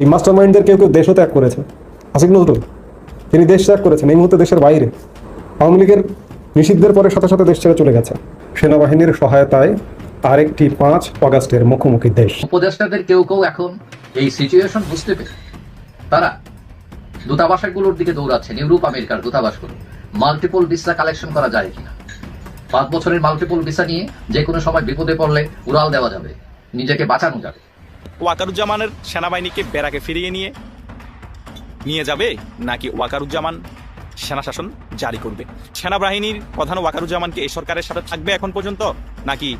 এই মাস্টার মাইন্ডদের কেউ কেউ দেশও ত্যাগ করেছে। আসিফ নজরুল, তিনি দেশ ত্যাগ করেছেন এই মুহূর্তে দেশের বাইরে। আওয়ামী লীগের নিষিদ্ধের পরে সাথে সাথে দেশ ছেড়ে চলে গেছে। সেনাবাহিনীর সহায়তায় আরেকটি পাঁচ অগাস্টের মুখোমুখি দেশ। উপদেষ্টাদের কেউ কেউ এখন এই সিচুয়েশন বুঝতে পেরে তারা দূতাবাসগুলোর দিকে দৌড়াচ্ছেন, ইউরোপ, আমেরিকার দূতাবাসগুলো। মাল্টিপল ভিসা কালেকশন করা যায় কিনা? পাঁচ বছরের মাল্টিপল ভিসা নিয়ে যে কোনো সময় বিপদে পড়লে উড়াল দেওয়া যাবে, নিজেকে বাঁচানো যাবে। ওয়াকারুজ্জামানের সেনাবাহিনীকে বেড়াকে ফিরিয়ে নিয়ে নিয়ে যাবে নাকি ওয়াকারুজ্জামান সেনা শাসন জারি করবে? সেনাবাহিনীর প্রধান ওয়াকারুজ্জামানকে এই সরকারের সাথে থাকবে এখন পর্যন্ত নাকি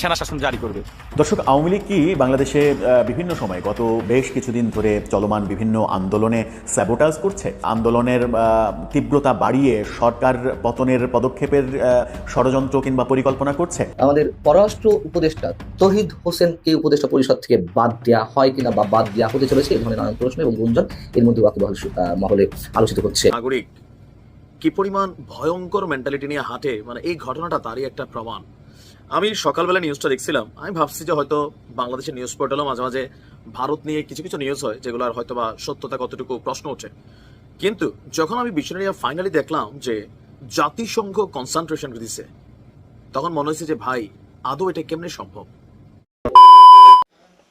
সেনা শাসন জারি করবে। দর্শক আওয়ামী লীগ কি বাংলাদেশে বিভিন্ন সময় গত বেশ কিছুদিন ধরে চলমান বিভিন্ন আন্দোলনে স্যাবোটাজ করছে? আন্দোলনের তীব্রতা বাড়িয়ে সরকার পতনের পদক্ষেপের ষড়যন্ত্র কিংবা পরিকল্পনা করছে? আমাদের পররাষ্ট্র উপদেষ্টা তহিদ হোসেনকে উপদেষ্টা পরিষদ থেকে বাদ দেওয়া হয় কিনা বা বাদ দেওয়া হতে চলেছে এই ধরনের নানান প্রশ্ন এবং গুঞ্জন এর মধ্যে ওয়াকিবহাল মহলে আলোচিত হচ্ছে। নাগরিক কি পরিমাণ ভয়ঙ্কর মেন্টালিটি নিয়ে হাঁটে মানে এই ঘটনাটা তারই একটা প্রমাণ। আমি সকালবেলা নিউজটা দেখছিলাম। আমি ভাবছি যে হয়তো বাংলাদেশের নিউজ পোর্টালও মাঝে মাঝে ভারত নিয়ে কিছু কিছু নিউজ হয়, যেগুলো আর হয়তো বা সত্যতা কতটুকু প্রশ্ন ওঠে। কিন্তু যখন আমি বিষয়টা নিয়ে ফাইনালি দেখলাম যে জাতিসংঘ কনসেন্ট্রেশন দিছে তখন মনে হয়েছে যে, ভাই, আদৌ এটা কেমনে সম্ভব?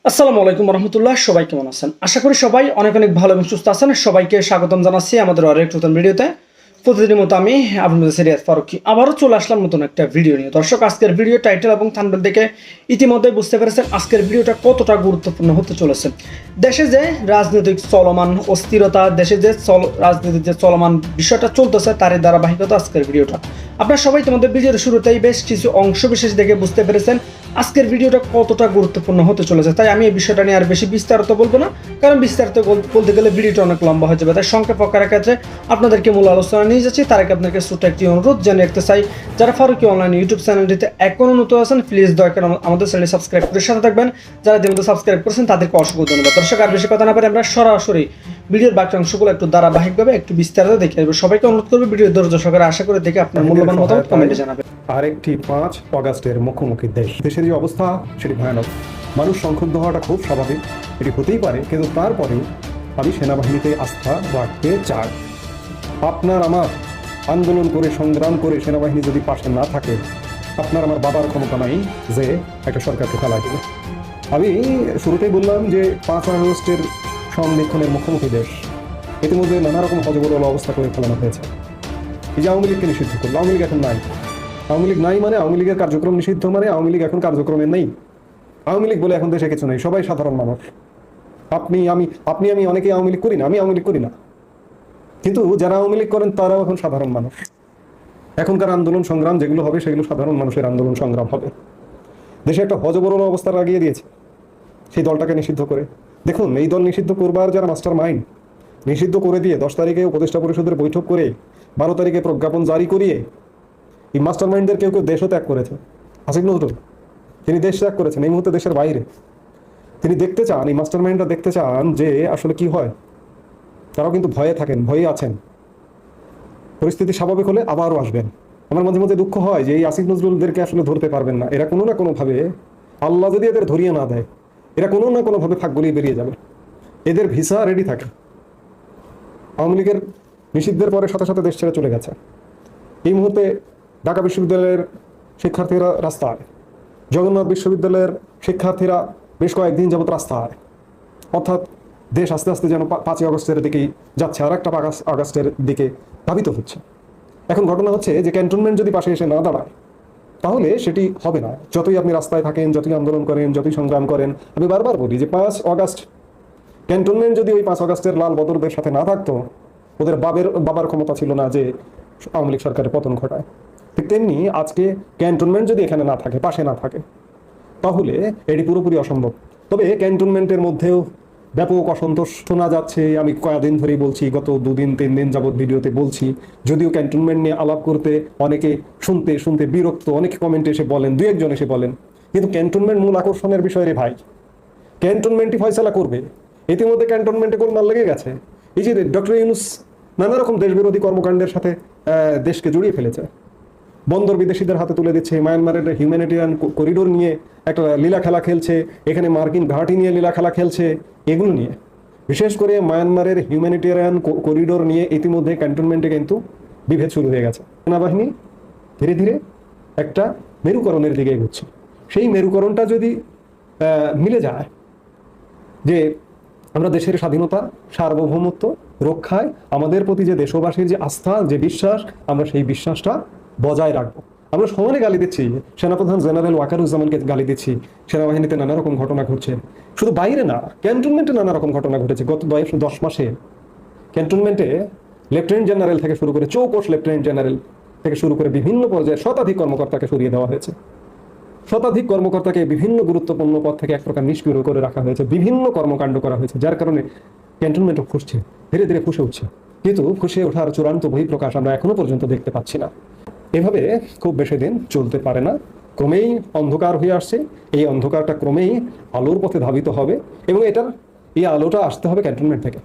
আসসালামু আলাইকুম রহমতুল্লাহ, সবাই কেমন আছেন? আশা করি সবাই অনেক অনেক ভালো এবং সুস্থ আছেন। সবাইকে স্বাগতম জানাচ্ছি আমাদের আরেক নতুন ভিডিওতে প্রতিদিনের মতো আমি আপনাদের সিরিয়াস ফারুকি আবারও চলে আসলাম নতুন একটা ভিডিও নিয়ে। দর্শক, আজকের ভিডিও টাইটেল এবং থানবেল দেখে ইতিমধ্যে বুঝতে পেরেছেন আজকের ভিডিওটা কতটা গুরুত্বপূর্ণ হতে চলেছে। দেশে যে রাজনৈতিক চলমান অস্থিরতা, দেশে যে চল রাজনীতির যে চলমান বিষয়টা চলতেছে, তারই ধারাবাহিকতা আজকের ভিডিওটা আপনারা সবাই তোমাদের ভিডিওর শুরুতেই বেশ কিছু অংশ বিশেষ দেখে বুঝতে পেরেছেন আজকের ভিডিওটা কতটা গুরুত্বপূর্ণ হতে চলেছে। তাই আমি এই বিষয়টা নিয়ে আর বেশি বিস্তারিত বলব না, কারণ বিস্তারিত বলতে গেলে ভিডিওটা অনেক লম্বা হয়ে যাবে। তাই সংক্ষেপ আকারের ক্ষেত্রে আপনাদেরকে মূল আলোচনা নিয়ে যাচ্ছি। তার আগে আপনাকে ছোট্ট একটি অনুরোধ জানিয়ে রাখতে চাই, যারা ফারুকি অনলাইন ইউটিউব চ্যানেলটিতে এখনও নতুন আছেন প্লিজ দয়া করে আমাদের চ্যানেল সাবস্ক্রাইব করে সাথে থাকবেন। যারা ইতিমধ্যে সাবস্ক্রাইব করেছেন, তাদেরকে অসংখ্য ধন্যবাদ। দর্শক, আর বেশি কথা না পারে আমরা সরাসরি ভিডিওর বাকি অংশগুলো একটু ধারাবাহিকভাবে একটু বিস্তারিত দেখে আসব। সবাইকে অনুরোধ করব ভিডিও ধৈর্য সহকারে আশা করে দেখে আপনার মূল্যবান মতামত কমেন্টে জানাবেন। আরেকটি পাঁচ অগাস্টের মুখোমুখি দেশ। দেশের যে অবস্থা সেটি ভয়ানক। মানুষ সংক্ষুব্ধ হওয়াটা খুব স্বাভাবিক। এটি হতেই পারে কিন্তু তারপরেও আমি সেনাবাহিনীতে আস্থা রাখতে চাই। আপনার আমার আন্দোলন করে সংগ্রাম করে সেনাবাহিনী যদি পাশে না থাকে আপনার আমার বাবার ক্ষমতা নাই যে একটা সরকারকে ফেলা দেবে। আমি শুরুতেই বললাম যে পাঁচ আগস্টের সংরক্ষণের মুখোমুখি দেশ। ইতিমধ্যে নানা রকম হজবরল অবস্থা করে ফেলানো হয়েছে। এই যে আওয়ামী লীগকে নিষিদ্ধ করল, আওয়ামী লীগ এখন নাই। আওয়ামী লীগ নাই মানে আওয়ামী লীগের কার্যক্রম নিষিদ্ধ মানে আওয়ামী লীগ এখন কার্যক্রমে নেই। আওয়ামী লীগ বলে এখন দেশে কিছু নেই, সবাই সাধারণ মানুষ। আপনি, আমি আপনি, আমি অনেকেই আওয়ামী লীগ করি না, আমি আওয়ামী লীগ করি না। কিন্তু যারা আওয়ামী লীগ করেন, তারাও এখন সাধারণ মানুষ। এখনকার আন্দোলন সংগ্রাম, যেগুলো হবে, সেগুলো সাধারণ মানুষের আন্দোলন সংগ্রাম হবে। দেশে একটা হজবরল অবস্থা লাগিয়ে দিয়েছে। সেই দলটাকে নিষিদ্ধ করে। দেখুন, এই দল নিষিদ্ধ করবার যারা মাস্টার মাইন্ড নিষিদ্ধ করে দিয়ে দশ তারিখে উপদেষ্টা পরিষদের বৈঠক করে বারো তারিখে প্রজ্ঞাপন জারি করিয়ে এই মাস্টার মাইন্ডদের কেউ কেউ দেশও ত্যাগ করেছে। আসিফ নজরুল, তিনি দেশ ত্যাগ করেছেন এই মুহূর্তে দেশের বাইরে। তিনি দেখতে চান, এই মাস্টার মাইন্ডরা দেখতে চান যে আসলে কি হয়। তারাও কিন্তু ভয়ে থাকেন ভয়ে আছেন। পরিস্থিতি স্বাভাবিক হলে আবারও আসবেন। আমার মাঝে মধ্যে দুঃখ হয় যে এই আসিফ নজরুলদেরকে আসলে ধরতে পারবেন না। এরা কোনো না কোনোভাবে, আল্লাহ যদি এদের ধরিয়ে না দেয়, এরা কোনো না কোনোভাবে ফাঁক গলিয়ে বেরিয়ে যাবে। এদের ভিসা রেডি থাকে। আওয়ামী লীগের নিষিদ্ধের পরে সাথে সাথে দেশ ছেড়ে চলে গেছে। এই মুহূর্তে ঢাকা বিশ্ববিদ্যালয়ের শিক্ষার্থীরা রাস্তায়, জগন্নাথ বিশ্ববিদ্যালয়ের শিক্ষার্থীরা বেশ কয়েকদিন যাবত রাস্তায়। অর্থাৎ দেশ আস্তে আস্তে যেন পাঁচই আগস্টের দিকেই যাচ্ছে, আর একটা আগস্টের দিকে ধাবিত হচ্ছে। এখন ঘটনা হচ্ছে যে ক্যান্টনমেন্ট যদি পাশে এসে না দাঁড়ায়, তাহলে সেটি হবে না। যতই আপনি রাস্তায় থাকেন, যতই আন্দোলন করেন, যতই সংগ্রাম করেন, আমি বারবার বলি যে পাঁচ অগাস্ট ক্যান্টনমেন্ট যদি ওই পাঁচ আগস্টের লাল বদরদের সাথে না থাকতো, ওদের বাবের, বাবার ক্ষমতা ছিল না যে আওয়ামী লীগ সরকারের পতন ঘটায়। ঠিক তেমনি আজকে ক্যান্টনমেন্ট যদি এখানে না থাকে, পাশে না থাকে, তাহলে এটি পুরোপুরি অসম্ভব। তবে ক্যান্টনমেন্টের মধ্যেও ব্যাপক অসন্তোষ শোনা যাচ্ছে। আমি কয়েকদিন ধরেই বলছি, গত দুদিন, তিন দিন যাবৎ ভিডিওতে বলছি, যদিও ক্যান্টনমেন্ট নিয়ে আলাপ করতে অনেকে শুনতে শুনতে বিরক্ত, অনেকে কমেন্টে এসে বলেন, দু একজন এসে বলেন, কিন্তু ক্যান্টনমেন্ট মূল আকর্ষণের বিষয় রে ভাই। ক্যান্টনমেন্টই ফয়সলা করবে। ইতিমধ্যে ক্যান্টনমেন্টে গোলমাল লেগে গেছে। এই যে ডক্টর ইউনুস নানা রকম দেশবিরোধী কর্মকাণ্ডের সাথে দেশকে জড়িয়ে ফেলেছে। বন্দর বিদেশিদের হাতে তুলে দিচ্ছে মায়ানমারের হিউম্যানিটেরিয়ান করিডোর নিয়ে একটা লীলা খেলা খেলছে, এখানে মার্কিন ঘাঁটি নিয়ে লীলা খেলা খেলছে, এগুলো নিয়ে। বিশেষ করে মায়ানমারের হিউম্যানিটেরিয়ান করিডোর নিয়ে ইতিমধ্যে ক্যান্টনমেন্টে কিন্তু বিভেদ শুরু হয়ে গেছে। সেনাবাহিনী ধীরে ধীরে একটা মেরুকরণের দিকে এগোচ্ছে। সেই মেরুকরণটা যদি মিলে যায়, যে আমরা দেশের স্বাধীনতা, সার্বভৌমত্ব রক্ষায় আমাদের প্রতি যে দেশবাসীর যে আস্থা, যে বিশ্বাস, আমরা সেই বিশ্বাসটা বজায় রাখব। আমরা সমানে গালি দিচ্ছি। সেনাপ্রধান জেনারেল ওয়াকারুজ্জামানকে গালি দিচ্ছি। সেনাবাহিনীতে নানা রকম ঘটনা ঘটছে। শুধু বাইরে না, ক্যান্টনমেন্টে নানা রকম ঘটনা ঘটেছে গত দশ মাসে। ক্যান্টনমেন্টে লেফটেন্যান্ট জেনারেল থেকে শুরু করে চৌকোষ লেফটেন্যান্ট জেনারেল থেকে শুরু করে বিভিন্ন পর্যায়ে শতাধিক কর্মকর্তাকে সরিয়ে দেওয়া হয়েছে। শতাধিক কর্মকর্তাকে বিভিন্ন গুরুত্বপূর্ণ পদ থেকে এক প্রকার নিষ্ক্রিয় করে রাখা হয়েছে, বিভিন্ন কর্মকাণ্ড করা হয়েছে, যার কারণে ক্যান্টনমেন্টও ফুসছে, ধীরে ধীরে ফুসে উঠছে। কিন্তু ফুসে ওঠার চূড়ান্ত বহিঃপ্রকাশ আমরা এখনও পর্যন্ত দেখতে পাচ্ছি না। এভাবে খুব বেশি দিন চলতে পারে না। ক্রমেই অন্ধকার হয়ে আসছে। এই অন্ধকারটা ক্রমেই আলোর পথে ধাবিত হবে এবং এটার, এই আলোটা আসতে হবে ক্যান্টনমেন্ট থেকে।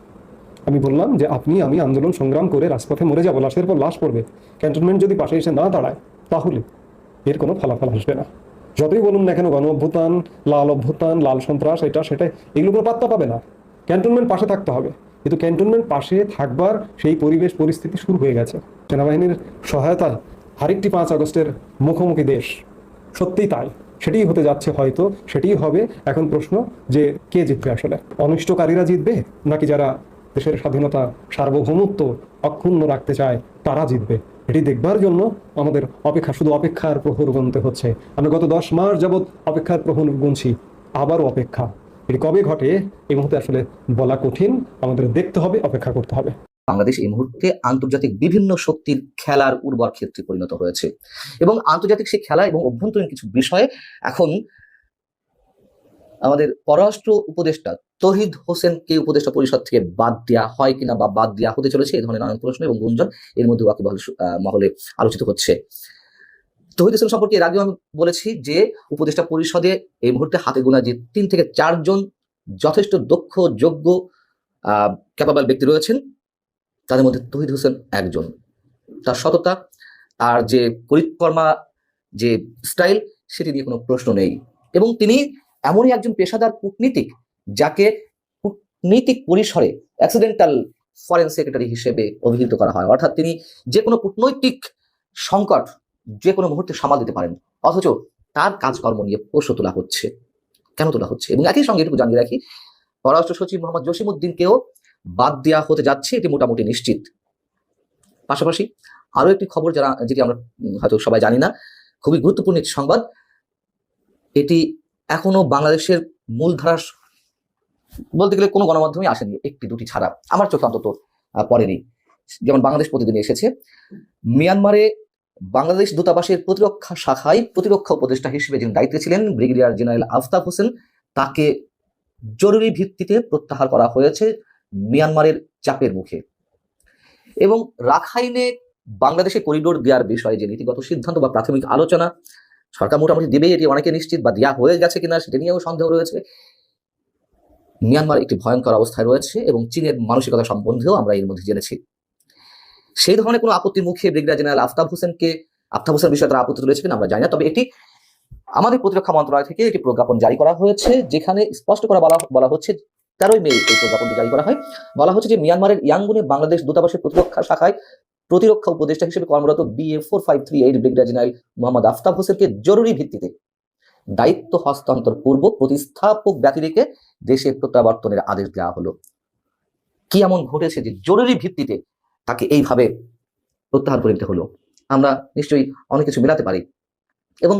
আমি বললাম যে আপনি, আমি আন্দোলন সংগ্রাম করে রাজপথে মরে যাব, লাশের পর লাশ পড়বে। ক্যান্টনমেন্ট যদি পাশে এসে না দাঁড়ায়, তাহলে এর কোনো ফলাফল আসবে না। যতই বলুন না কেন, গণ অভ্যুত্থান, লাল অভ্যুত্থান, লাল সন্ত্রাস, এটা, সেটা এগুলো কোনো পাত্তা পাবে না। ক্যান্টনমেন্ট পাশে থাকতে হবে। কিন্তু ক্যান্টনমেন্ট পাশে থাকবার সেই পরিবেশ, পরিস্থিতি শুরু হয়ে গেছে। সেনাবাহিনীর সহায়তায় আরেকটি পাঁচ আগস্টের মুখোমুখি দেশ। সত্যিই তাই। সেটিই হতে যাচ্ছে হয়তো, সেটিই হবে এখন প্রশ্ন যে কে জিতবে আসলে? অনিষ্টকারীরা জিতবে, নাকি যারা দেশের স্বাধীনতা সার্বভৌমত্ব অক্ষুণ্ণ রাখতে চায়, তারা জিতবে? এটি দেখবার জন্য আমাদের অপেক্ষা, শুধু অপেক্ষার প্রহর গুনতে হচ্ছে। আমরা গত দশ মাস যাবৎ অপেক্ষার প্রহর গুনছি, আবারও অপেক্ষা। এটি কবে ঘটে, এই মুহূর্তে আসলে বলা কঠিন। আমাদের দেখতে হবে, অপেক্ষা করতে হবে। বাংলাদেশ এই মুহূর্তে আন্তর্জাতিক বিভিন্ন শক্তির খেলার উর্বর ক্ষেত্রে পরিণত হয়েছে। এবং আন্তর্জাতিক সেই খেলা এবং অভ্যন্তরীণ কিছু বিষয়ে এখন আমাদের পররাষ্ট্র উপদেষ্টা তহিদ হোসেনকে উপদেষ্টা পরিষদ থেকে বাদ দেওয়া হয় কিনা বা বাদ দেওয়া হতে চলেছে এই ধরনের নানান প্রশ্ন এবং গুঞ্জন এর মধ্যে আহ, মহলে আলোচিত হচ্ছে। তহিদ হোসেন সম্পর্কে এর আগেও আমি বলেছি যে উপদেষ্টা পরিষদে এই মুহূর্তে হাতে গোনা যে তিন থেকে চারজন যথেষ্ট দক্ষ যোগ্য ক্যাপাবল ব্যক্তি রয়েছেন তাদের মধ্যে তহিদ হোসেন একজন। তার সততা আর যে পরিকর্মা যে স্টাইল সেটি নিয়ে কোনো প্রশ্ন নেই। এবং তিনি এমনই একজন পেশাদার কূটনীতিক যাকে কূটনীতিক পরিসরে অ্যাক্সিডেন্টাল ফরেন সেক্রেটারি হিসেবে অভিহিত করা হয়। অর্থাৎ তিনি যে কোনো কূটনৈতিক সংকট যে কোনো মুহূর্তে সামাল দিতে পারেন। অথচ তার কাজকর্ম নিয়ে প্রশ্ন তোলা হচ্ছে। কেন তোলা হচ্ছে? এবং একই সঙ্গে এটুকু জানিয়ে রাখি, পররাষ্ট্র সচিব মোহাম্মদ জসিমুদ্দিনকেও বাদ দেওয়া হতে যাচ্ছে, এটি মোটামুটি নিশ্চিত। পাশাপাশি আরও একটি খবর যারা যেটি আমরা হয়তো সবাই জানি না, খুবই গুরুত্বপূর্ণ একটি সংবাদ। এটি এখনও বাংলাদেশের মূলধারা বলতে গেলে কোনো গণমাধ্যমে আসেনি একটি, দুটি ছাড়া। আমার চোখে অন্তত পড়েনি। যেমন বাংলাদেশ প্রতিদিন এসেছে, মিয়ানমারে বাংলাদেশ দূতাবাসের প্রতিরক্ষা শাখায় প্রতিরক্ষা উপদেষ্টা হিসেবে যিনি দায়িত্বে ছিলেন, ব্রিগেডিয়ার জেনারেল আফতাব হোসেন, তাকে জরুরি ভিত্তিতে প্রত্যাহার করা হয়েছে মিয়ানমারের চাপের মুখে। এবং রাখাইনে বাংলাদেশে করিডোর দেওয়ার বিষয়ে যে নীতিগত সিদ্ধান্ত বা প্রাথমিক আলোচনা সরকার মোটামুটি দেবে এটি অনেকে নিশ্চিত বা দেওয়া হয়ে গেছে কিনা সেটা নিয়েও সন্দেহ রয়েছে। মিয়ানমার একটি ভয়ঙ্কর অবস্থায় রয়েছে এবং চীনের মানসিকতা সম্বন্ধেও আমরা এর মধ্যে জেনেছি। সেই ধরনের কোনো আপত্তির মুখে ব্রিগেডিয়ার জেনারেল আফতাব হোসেনকে, আফতাব হোসেন বিষয়ে তারা আপত্তি তুলেছে কিনা আমরা জানি না, তবে এটি আমাদের প্রতিরক্ষা মন্ত্রণালয় থেকে একটি প্রজ্ঞাপন জারি করা হয়েছে, যেখানে স্পষ্ট করে বলা বলা হচ্ছে তেরোই মে এই প্রজ্ঞাপনটি জারি করা হয়। বলা হচ্ছে যে মিয়ানমারের ইয়াঙ্গুনে বাংলাদেশ দূতাবাসের প্রতিরক্ষা শাখায় প্রতিরক্ষা উপদেষ্টা হিসেবে কর্মরত BA four five three eight brigadier general Mohammad Aftab হোসেনকে জরুরি ভিত্তিতে দায়িত্ব হস্তান্তর পূর্ব প্রতিস্থাপক ব্যতি রেখে দেশে প্রত্যাবর্তনের আদেশ দেওয়া হলো। কি এমন ঘটেছে যে জরুরি ভিত্তিতে তাকে এইভাবে প্রত্যাহার করে নিতে হলো? আমরা নিশ্চয়ই অনেক কিছু মেলাতে পারি। এবং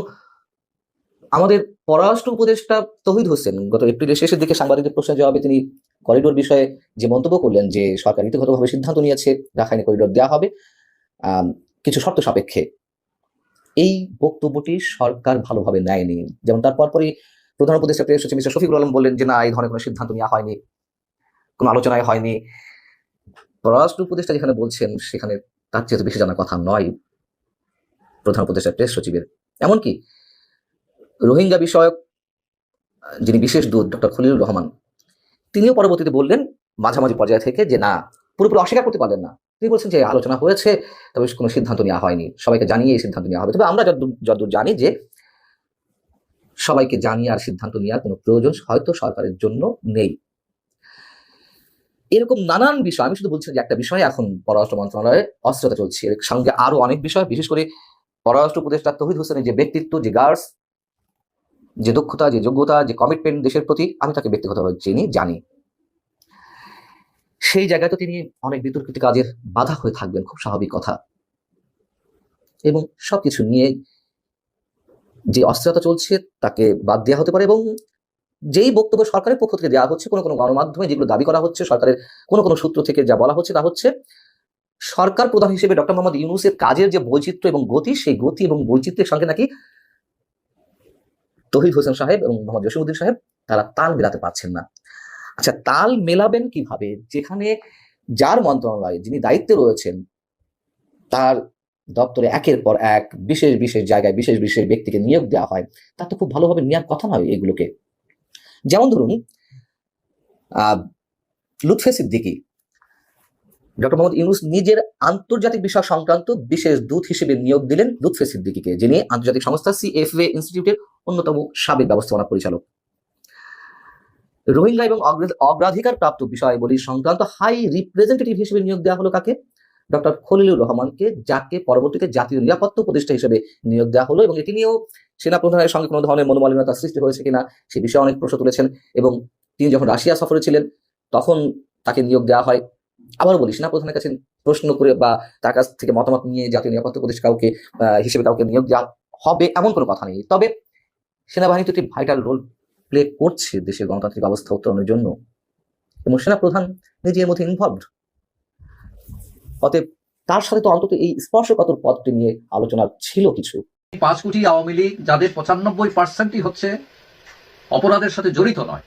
আমাদের পররাষ্ট্র উপদেষ্টা তহিদ হোসেন গত এপ্রিলের শেষের দিকে সাংবাদিকদের প্রশ্নের জবাবে তিনি করিডোর বিষয়ে যে মন্তব্য করলেন যে সরকার নীতিগতভাবে সিদ্ধান্ত নিয়েছে, রাখাইনে করিডোর দেওয়া হবে কিছু শর্ত সাপেক্ষে। এই বক্তব্যটি সরকার ভালোভাবে নেয়নি। যেমন তার পরপরই প্রধান উপদেষ্টা প্রেস সচিব মিস্টার শফিকুল আলম বললেন যে না, এই ধরনের কোনো সিদ্ধান্ত নেওয়া হয়নি, কোনো আলোচনায় হয়নি। পররাষ্ট্র উপদেষ্টা যেখানে বলছেন, সেখানে তার চেয়ে বেশি জানার কথা নয় প্রধান উপদেষ্টা প্রেস সচিবের। এমনকি রোহিঙ্গা বিষয়ক যিনি বিশেষ দূত, ডক্টর খলিলুর রহমান তিনিও পরবর্তীতে বললেন মাঝামাঝি পর্যায়ে থেকে যে, না, পুরোপুরি অস্বীকার করতে পারলেন না। তিনি বলছেন যে, আলোচনা হয়েছে, তবে কোনো সিদ্ধান্ত নেওয়া হয়নি। সবাইকে জানিয়ে এই সিদ্ধান্ত নেওয়া হবে। তবে আমরা যতদূর জানি যে, সবাইকে জানিয়ে আর সিদ্ধান্ত নেওয়ার কোনো প্রয়োজন হয়তো সরকারের জন্য নেই। এরকম নানান বিষয়, আমি শুধু বলছি যে একটা বিষয়, এখন পররাষ্ট্র মন্ত্রণালয়ে অস্থিরতা চলছে। এর সঙ্গে আরও অনেক বিষয়, বিশেষ করে পররাষ্ট্র উপদেষ্টা তহিদ হোসেনের যে ব্যক্তিত্ব, যে গার্ডস যে দক্ষতা, যে যোগ্যতা, যে কমিটমেন্ট দেশের প্রতি, আমি তাকে ব্যক্তিগতভাবে চিনি, জানি। সেই জায়গায় তো তিনি অনেক বিতর্কিত কাজের বাধা হয়ে থাকবেন, খুব স্বাভাবিক কথা। এবং সবকিছু নিয়ে যে অস্থিরতা চলছে, তাকে বাদ দেওয়া হতে পারে এবং যেই বক্তব্য সরকারের পক্ষ থেকে দেওয়া হচ্ছে, কোনো কোনো গণমাধ্যমে যেগুলো দাবি করা হচ্ছে, সরকারের কোনো কোনো সূত্র থেকে যা বলা হচ্ছে তা হচ্ছে, সরকার প্রধান হিসেবে ডক্টর মোহাম্মদ ইউনুসের কাজের যে বৈচিত্র্য এবং গতি, সেই গতি এবং বৈচিত্র্যের সঙ্গে নাকি তহিদ হোসেন সাহেব এবং মোহাম্মদ জসিমুদ্দিন সাহেব, তারা তাল মেলাতে পারছেন না। আচ্ছা তাল মেলাবেন কীভাবে? যেখানে যার মন্ত্রণালয়ে, যিনি দায়িত্বে রয়েছেন, তার দপ্তরে একের পর এক বিশেষ বিশেষ জায়গায় বিশেষ বিশেষ ব্যক্তিকে নিয়োগ দেওয়া হয়, তা তো খুব ভালোভাবে নেওয়ার কথা নয় এগুলোকে। যেমন ধরুন লুৎফে সিদ্দিকি, ডক্টর মোহাম্মদ ইউনুস নিজের আন্তর্জাতিক বিষয় সংক্রান্ত বিশেষ দূত হিসেবে নিয়োগ দিলেন লুৎফে সিদ্দিকিকে, যিনি আন্তর্জাতিক সংস্থা সিএফএ ইনস্টিটিউটের অন্যতম সাবেক ব্যবস্থাপনা পরিচালক। রোহিঙ্গা এবং অগ্রা- অগ্রাধিকার প্রাপ্ত বিষয়াবলী সংক্রান্ত হাই রিপ্রেজেন্টেটিভ হিসেবে নিয়োগ দেওয়া হলো কাকে? ডক্টর খলিলুর রহমানকে, যাকে পরবর্তীতে জাতীয় নিরাপত্তা উপদেষ্টা হিসেবে নিয়োগ দেওয়া হলো এবং এটি নিয়েও সেনা প্রধানের সঙ্গে কোনো ধরনের মনোমালিন্যতা সৃষ্টি হয়েছে কিনা সে বিষয়ে অনেক প্রশ্ন তুলেছেন এবং তিনি যখন রাশিয়া সফরে ছিলেন, তখন তাকে নিয়োগ দেওয়া হয়। আবার বলি সেনা প্রধানের কাছে প্রশ্ন করে বা তার কাছ থেকে মতামত নিয়ে জাতীয় নিরাপত্তা উপদেষ্টা কাউকে হিসেবে কাউকে নিয়োগ দেওয়া হবে এমন কোনো কথা নেই। তবে সেনাবাহিনী তো একটি ভাইটাল রোল প্লে করছে দেশের গণতান্ত্রিক অবস্থা উত্তরণের জন্য। এবং সেনা প্রধান নিজে মধ্যে ইনভলভড অতএব তার সাথে তো অন্তত এই স্পর্শকাতর পদটি নিয়ে আলোচনা ছিল কিছু। পাঁচ কোটি আওয়ামী লীগ যাদের পঁচানব্বই পার্সেন্টই হচ্ছে অপরাধের সাথে জড়িত নয়,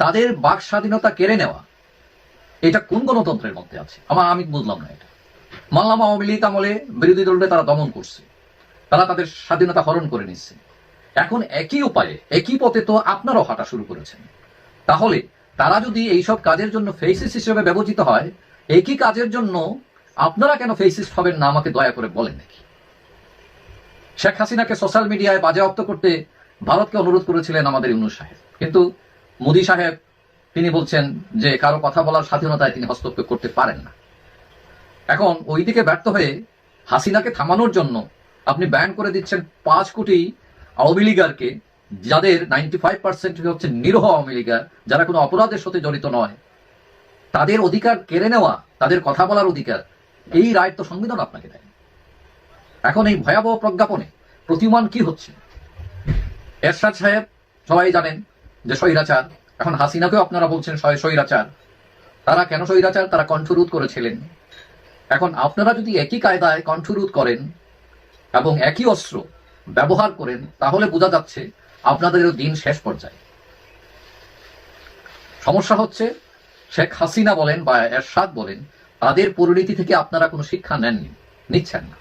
তাদের বাক স্বাধীনতা কেড়ে নেওয়া, এটা কোন গণতন্ত্রের মধ্যে আছে? আমার আমি বুঝলাম না এটা। মানলাম আওয়ামী লীগ আমলে বিরোধী দলকে তারা দমন করছে। তারা তাদের স্বাধীনতা হরণ করে নিচ্ছে। এখন একই উপায়ে, একই পথে তো আপনারাও হাঁটা শুরু করেছেন। তাহলে তারা যদি এইসব কাজের জন্য ফেসিস হিসেবে ব্যবহৃত হয়, একই কাজের জন্য আপনারা কেন ফেসিস্ট হবেন না আমাকে দয়া করে বলেন নাকি? শেখ হাসিনাকে সোশ্যাল মিডিয়ায় বাজেয়াপ্ত করতে ভারতকে অনুরোধ করেছিলেন আমাদের ইউনুস সাহেব। কিন্তু মোদী সাহেব, তিনি বলছেন যে কারও কথা বলার স্বাধীনতায় তিনি হস্তক্ষেপ করতে পারেন না। এখন ওইদিকে ব্যর্থ হয়ে হাসিনাকে থামানোর জন্য আপনি ব্যান করে দিচ্ছেন পাঁচ কোটি আওয়ামী লীগারকে, যাদের নাইনটি ফাইভ পার্সেন্ট হচ্ছে নিরহ আওয়ামী লীগার, যারা কোনো অপরাধের সাথে জড়িত নয়, তাদের অধিকার কেড়ে নেওয়া, তাদের কথা বলার অধিকার, এই রায় তো সংবিধান আপনাকে দেয় এখন এই ভয়াবহ প্রজ্ঞাপনে প্রতিমান কি হচ্ছে? এরশাদ সাহেব, সবাই জানেন যে স্বৈরাচার, এখন হাসিনাকেও আপনারা বলছেন স্বৈরাচার। তারা কেন স্বৈরাচার? তারা কণ্ঠরোধ করেছিলেন। এখন আপনারা যদি একই কায়দায় কণ্ঠরোধ করেন এবং একই অস্ত্র ব্যবহার করেন, তাহলে বোঝা যাচ্ছে আপনাদেরও দিন শেষ পর্যায়ে। সমস্যা হচ্ছে, শেখ হাসিনা বলেন বা এরশাদ বলেন, তাদের পরিণতি থেকে আপনারা কোনো শিক্ষা নেননি, নিচ্ছেন না।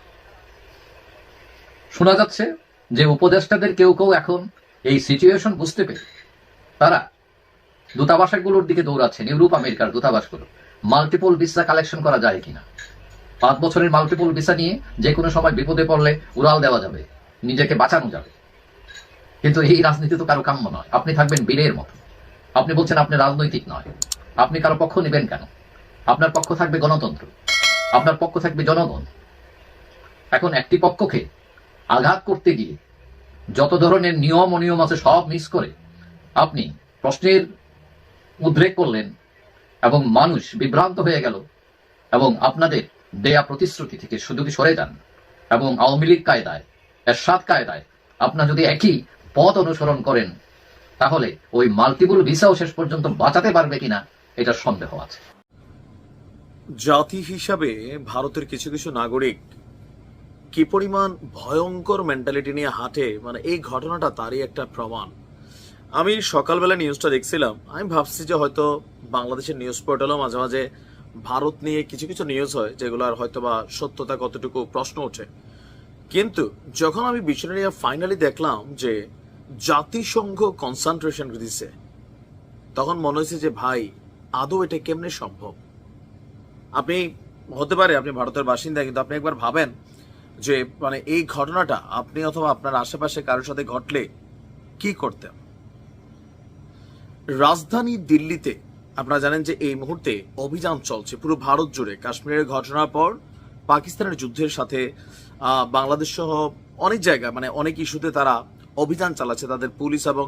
শোনা যাচ্ছে যে উপদেষ্টাদের কেউ কেউ এখন এই সিচুয়েশন বুঝতে পেরে। তারা দূতাবাসগুলোর দিকে দৌড়াচ্ছেন, ইউরোপ, আমেরিকার দূতাবাসগুলো। মাল্টিপল ভিসা কালেকশন করা যায় কিনা? পাঁচ বছরের মাল্টিপল ভিসা নিয়ে যে কোনো সময় বিপদে পড়লে উড়াল দেওয়া যাবে। নিজেকে বাঁচানো যাবে। কিন্তু এই রাজনীতি তো কারও কাম্য নয়। আপনি থাকবেন বীরের মতো। আপনি বলছেন আপনি রাজনৈতিক নয়। আপনি কারও পক্ষ নেবেন কেন? আপনার পক্ষ থাকবে গণতন্ত্র। আপনার পক্ষ থাকবে জনগণ। এখন একটি পক্ষকে আঘাত করতে গিয়ে যত ধরনের নিয়ম অনিয়ম আছে সব মিস করে আপনি প্রশ্নের উদ্রেক করলেন এবং মানুষ বিভ্রান্ত হয়ে গেল এবং আপনাদের দেয়া প্রতিশ্রুতি থেকে শুধু সরে যান এবং আওয়ামী লীগ কায়দায় এরশাদ কায়দায়। আপনার যদি একই পথ অনুসরণ করেন, তাহলে ওই মাল্টিপল ভিসাও শেষ পর্যন্ত বাঁচাতে পারবে কিনা এটা সন্দেহ আছে। জাতি হিসাবে ভারতের কিছু কিছু নাগরিক কি পরিমাণ ভয়ঙ্কর মেন্টালিটি নিয়ে হাঁটে মানে এই ঘটনাটা তারই একটা প্রমাণ। আমি সকালবেলা নিউজটা দেখছিলাম, আমি ভাবছি যে হয়তো বাংলাদেশের নিউজ পোর্টালও মাঝে মাঝে ভারত নিয়ে কিছু কিছু নিউজ হয় যেগুলোর হয়তো বা সত্যতা কতটুকু প্রশ্ন ওঠে। কিন্তু যখন আমি নিয়ে ফাইনালি দেখলাম যে জাতিসংঘ কনসেন্ট্রেশন দিছে তখন মনে হয়েছে যে ভাই, আদৌ এটা কেমনে সম্ভব? আপনি, হতে পারে আপনি ভারতের বাসিন্দা, কিন্তু আপনি একবার ভাবেন যে মানে এই ঘটনাটা আপনি অথবা আপনার আশেপাশে কারোর সাথে ঘটলে কি করতেন? রাজধানী দিল্লিতে আপনারা জানেন যে এই মুহূর্তে অভিযান চলছে, পুরো ভারত জুড়ে। কাশ্মীরের ঘটনার পর পাকিস্তানের যুদ্ধের সাথে বাংলাদেশ সহ অনেক জায়গায় মানে অনেক ইস্যুতে তারা অভিযান চালাচ্ছে, তাদের পুলিশ এবং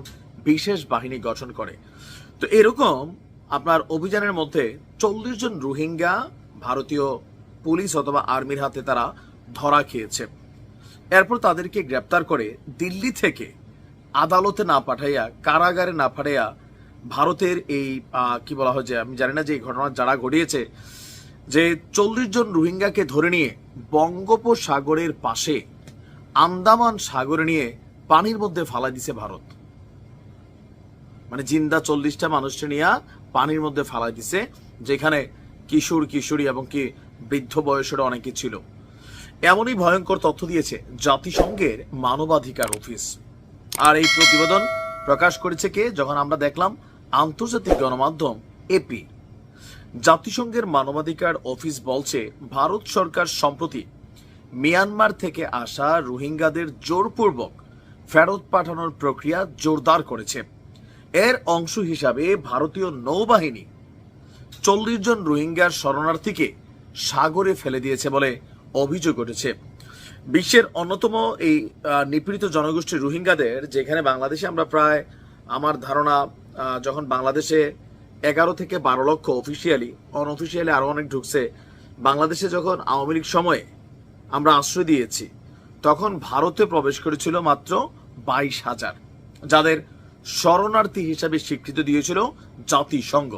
বিশেষ বাহিনী গঠন করে। তো এরকম আপনার অভিযানের মধ্যে চল্লিশ জন রোহিঙ্গা ভারতীয় পুলিশ অথবা আর্মির হাতে তারা ধরা খেয়েছে। এরপর তাদেরকে গ্রেপ্তার করে দিল্লি থেকে আদালতে না পাঠাইয়া, কারাগারে না পাঠাইয়া ভারতের এই কি বলা হয় যে, আমি জানি না যে এই ঘটনা যারা ঘটিয়েছে, যে চল্লিশ জন রোহিঙ্গাকে ধরে নিয়ে বঙ্গোপসাগরের পাশে আন্দামান সাগরে নিয়ে পানির মধ্যে ফালাই দিছে ভারত। মানে জিন্দা চল্লিশটা মানুষকে নিয়ে পানির মধ্যে ফালাই দিছে, যেখানে কিশোর, কিশোরী এবং কি বৃদ্ধ বয়সের অনেকে ছিল। এমনই ভয়ঙ্কর তথ্য দিয়েছে জাতিসংঘের মানবাধিকার অফিস। আর এই প্রতিবেদন প্রকাশ করেছে কে? যখন আমরা দেখলাম আন্তর্জাতিক গণমাধ্যম এপি জাতিসংঘের মানবাধিকার অফিস বলছে, ভারত সরকার সম্প্রতি মিয়ানমার থেকে আসা রোহিঙ্গাদের জোরপূর্বক ফেরত পাঠানোর প্রক্রিয়া জোরদার করেছে। এর অংশ হিসাবে ভারতীয় নৌবাহিনী চল্লিশ জন রোহিঙ্গার শরণার্থীকে সাগরে ফেলে দিয়েছে বলে অভিযোগ উঠেছে। বিশ্বের অন্যতম এই নিপীড়িত জনগোষ্ঠী রোহিঙ্গাদের, যেখানে বাংলাদেশে আমরা প্রায়, আমার ধারণা যখন বাংলাদেশে এগারো থেকে বারো লক্ষ অফিসিয়ালি অনঅফিসিয়ালি আরও অনেক ঢুকছে। বাংলাদেশে যখন আওয়ামী লীগ সময়ে আমরা আশ্রয় দিয়েছি, তখন ভারতে প্রবেশ করেছিল মাত্র বাইশ হাজার, যাদের শরণার্থী হিসাবে স্বীকৃতি দিয়েছিল জাতিসংঘ।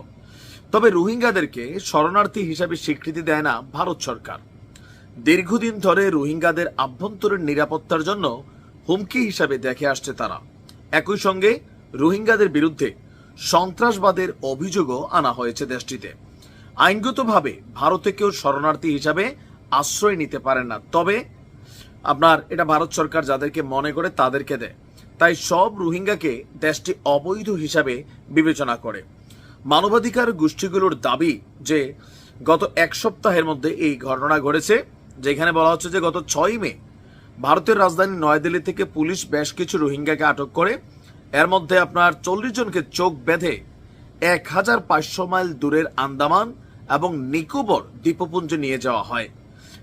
তবে রোহিঙ্গাদেরকে শরণার্থী হিসাবে স্বীকৃতি দেয় না ভারত সরকার। দীর্ঘদিন ধরে রোহিঙ্গাদের আভ্যন্তরীণ নিরাপত্তার জন্য হুমকি হিসাবে দেখে আসছে তারা। একই সঙ্গে রোহিঙ্গাদের বিরুদ্ধে সন্ত্রাসবাদের অভিযোগও আনা হয়েছে দেশটিতে। আইনগতভাবে ভারতে কেউ শরণার্থী হিসাবে আশ্রয় নিতে পারেন না। তবে আপনার, এটা ভারত সরকার যাদেরকে মনে করে তাদেরকে দেয়। তাই সব রোহিঙ্গাকে দেশটি অবৈধ হিসাবে বিবেচনা করে। মানবাধিকার গোষ্ঠীগুলোর দাবি যে গত এক সপ্তাহের মধ্যে এই ঘটনা ঘটেছে, যেখানে বলা হচ্ছে যে গত ছয় মে ভারতের রাজধানী নয়াদিল্লি থেকে পুলিশ বেশ কিছু রোহিঙ্গাকে আটক করে এর মধ্যে আপনার চল্লিশ জনকে চোখ বেঁধে এক হাজার পাঁচশো মাইল দূরের আন্দামান এবং নিকোবর দ্বীপপুঞ্জে নিয়ে যাওয়া হয়।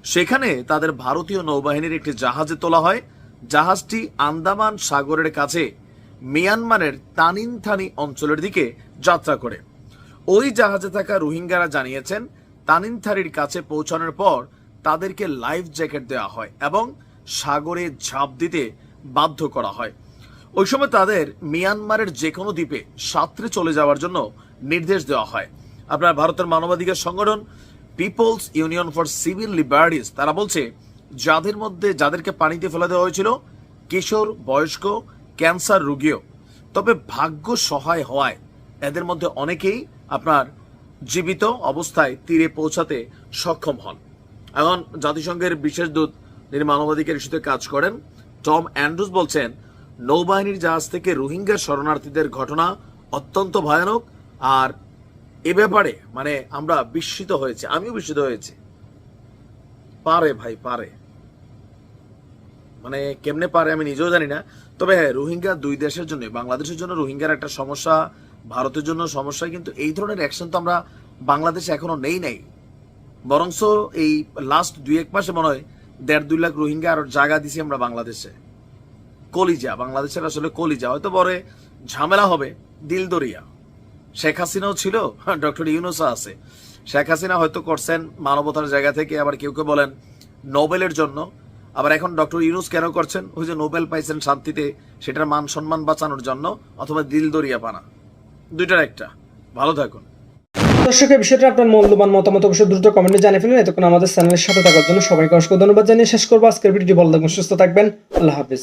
সেখানে তাদের ভারতীয় নৌবাহিনীর একটি জাহাজে তোলা হয়। জাহাজটি আন্দামান সাগরের কাছে মিয়ানমারের তানিনথানি অঞ্চলের দিকে যাত্রা করে। ওই জাহাজে থাকা রোহিঙ্গারা জানিয়েছেন তানিনথারির কাছে পৌঁছানোর পর তাদেরকে লাইফ জ্যাকেট দেওয়া হয় এবং সাগরে ঝাঁপ দিতে বাধ্য করা হয়। ওই সময় তাদের মিয়ানমারের যে কোনো দ্বীপে সাঁতরে চলে যাওয়ার জন্য নির্দেশ দেওয়া হয়। আপনার ভারতের মানবাধিকার সংগঠন, people's union for civil liberties, তারা বলছে, যাদের মধ্যে যাদেরকে পানিতে ফেলে দেওয়া হয়েছিল, কিশোর, বয়স্ক, ক্যান্সার রোগীও। তবে ভাগ্য সহায় হওয়ায় এদের মধ্যে অনেকেই আপনার জীবিত অবস্থায় তীরে পৌঁছাতে সক্ষম হন। এখন জাতিসংঘের বিশেষ দূত যিনি মানবাধিকার ইস্যুতে কাজ করেন। টম অ্যান্ড্রুস বলছেন নৌবাহিনীর জাহাজ থেকে রোহিঙ্গা শরণার্থীদের ঘটনা অত্যন্ত ভয়ানক আর এ ব্যাপারে মানে আমরা বিস্মিত হয়েছে, আমিও বিস্মিত হয়েছি। পারে ভাই, পারে। মানে কেমনে পারে আমি নিজেও জানি না। তবে হ্যাঁ রোহিঙ্গা দুই দেশের জন্য বাংলাদেশের জন্য রোহিঙ্গার একটা সমস্যা, ভারতের জন্য সমস্যা, কিন্তু এই ধরনের অ্যাকশন তো আমরা বাংলাদেশে এখনও নেই নাই। বরংস এই লাস্ট দুই এক মাসে মনে হয় দেড় দুই লাখ রোহিঙ্গা আর জায়গা দিছি আমরা বাংলাদেশে। কলিজা, বাংলাদেশের আসলে কলিজা, হয়তো পরে ঝামেলা হবে দিলদরিয়া। শেখ হাসিনাও ছিল ডক্টর ইউনুসা আছে। শেখ হাসিনা হয়তো করছেন মানবতার জায়গা থেকে, আবার কেউ কেউ বলেন নোবেলের জন্য। আবার এখন ডক্টর ইউনুস কেন করছেন? ওই যে নোবেল পাইছেন শান্তিতে, সেটার মান সম্মান বাঁচানোর জন্য, অথবা দিলদরিয়া পানা। দুইটার একটা। ভালো থাকুন। দর্শক, এই বিষয়টা আপনার মূল্যবান মতামত অবশ্যই দ্রুত কমেন্টে জানিয়ে ফেলুন। এতক্ষণ আমাদের চ্যানেলের সাথে থাকার জন্য সবাইকে অসংখ্য ধন্যবাদ জানিয়ে শেষ করব। আজকের ভিডিওটি ভালো থাকবেন, সুস্থ থাকবেন। আল্লাহ হাফিজ।